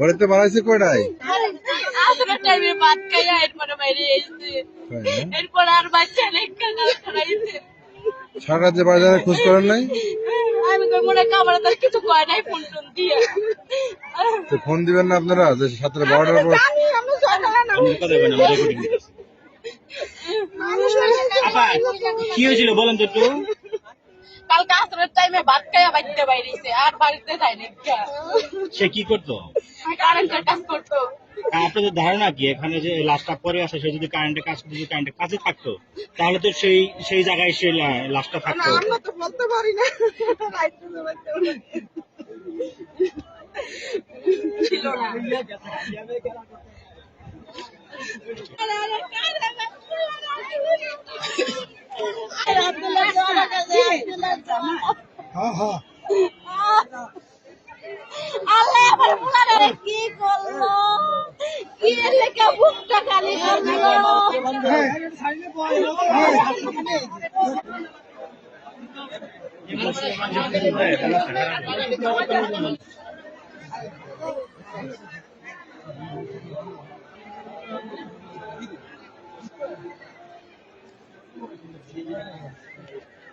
ঘরের থেকে বাড়াইছে কয়টায়? আসলে টাইমে ভাত খাইয়া এরপরে বাইরে এসেছি? এরপর আর বাচ্চা লেখা খাইছে। সারা রাত বাজারে খোঁজ করেন নাই? আমি তো মনে হয় তার কিছু কয় নাই ফোন টোন দিয়ে। তো ফোন দিবেন না আপনারা যে সাতটা বারোটার পর জানি আমি জানি না আপা কি হয়েছিল বলেন তো একটু? কালকে আসরের টাইমে ভাত খাইয়া বাড়িতে বাইরেছে আর বাড়িতে যায় না সে কি করতো? কারেন্টের কাজ করতো। আপনাদের ধারণা কি? এখানে যে লাশটা পরে আসে সে যদি কারেন্টের কাজ করতে যদি কারেন্টের কাছে থাকতো তাহলে তো সেই সেই জায়গায় সে লাশটা থাকতো। আমরা তো বলতে পারি না। ছিল না। আল্লাহ কি করল কি লেখা বুকটা খালি